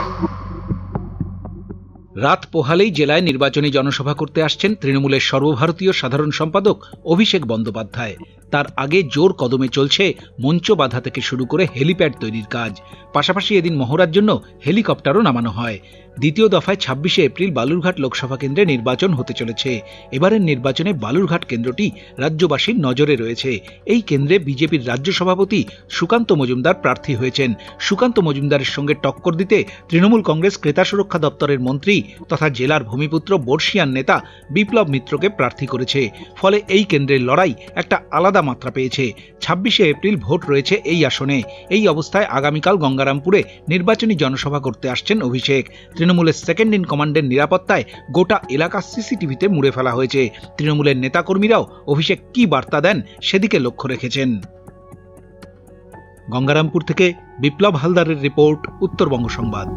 Bye. রাত পোহালেই জেলায় নির্বাচনী জনসভা করতে আসছেন তৃণমূলের সর্বভারতীয় সাধারণ সম্পাদক অভিষেক বন্দ্যোপাধ্যায়। তার আগে জোর কদমে চলছে মঞ্চ বাধা থেকে শুরু করে হেলিপ্যাড তৈরির কাজ। পাশাপাশি এদিন মহড়ার জন্য হেলিকপ্টারও নামানো হয়। দ্বিতীয় দফায় ছাব্বিশে এপ্রিল বালুরঘাট লোকসভা কেন্দ্রে নির্বাচন হতে চলেছে। এবারের নির্বাচনে বালুরঘাট কেন্দ্রটি রাজ্যবাসীর নজরে রয়েছে। এই কেন্দ্রে বিজেপির রাজ্য সভাপতি সুকান্ত মজুমদার প্রার্থী হয়েছেন। সুকান্ত মজুমদারের সঙ্গে টক্কর দিতে তৃণমূল কংগ্রেস ক্রেতা সুরক্ষা দপ্তরের মন্ত্রী তথা জেলার ভূমিপুত্র বর্ষিয়ান নেতা বিপ্লব মিত্রকে প্রার্থী করেছে। ফলে এই কেন্দ্রের লড়াই একটা আলাদা মাত্রা পেয়েছে। ছাব্বিশে এপ্রিল ভোট রয়েছে এই আসনে। এই অবস্থায় আগামীকাল গঙ্গারামপুরে নির্বাচনী জনসভা করতে আসছেন অভিষেক। তৃণমূলের সেকেন্ড ইন কমান্ডের নিরাপত্তায় গোটা এলাকা সিসিটিভিতে মুড়ে ফেলা হয়েছে। তৃণমূলের নেতাকর্মীরাও অভিষেক কি বার্তা দেন সেদিকে লক্ষ্য রেখেছেন। গঙ্গারামপুর থেকে বিপ্লব হালদারের রিপোর্ট, উত্তরবঙ্গ সংবাদ।